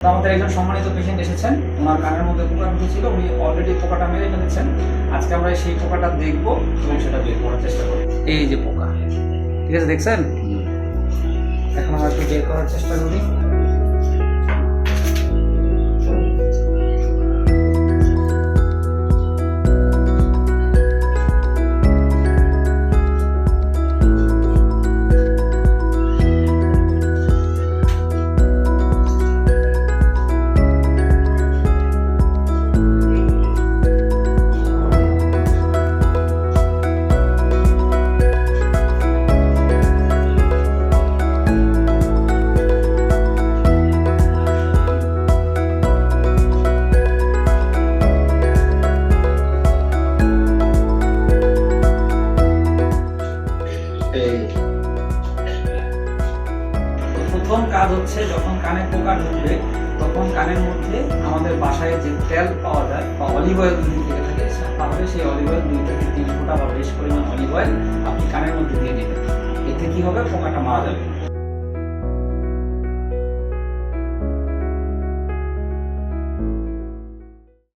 আমাদের একজন সম্মানিত পেশেন্ট এসেছেন। ওনার কানের মধ্যে পোকা ঢুকেছিল উনি অলরেডি পোকাটা মেরে ফেলেছেন। আজকে আমরা সেই পোকাটা দেখব এবং সেটা বের করার চেষ্টা করব। এই যে পোকা। ঠিক আছে দেখছেন? এখন আমরা একটু বের করার চেষ্টা করি। প্রথম কাজ হচ্ছে যখন কানে পোকা ঢুকবে, তখন কানের মধ্যে আমাদের বাসায় যে তেল পাওয়া যায়, বা অলিভ অয়েল যদি থেকে থাকে তাহলে সেই অলিভ অয়েল দুই থেকে তিন ফোঁটা বা বেশ পরিমাণ অলিভ অয়েল আপনি কানের মধ্যে দিয়ে দেবেন। এতে কি হবে? পোকাটা মারা যাবে।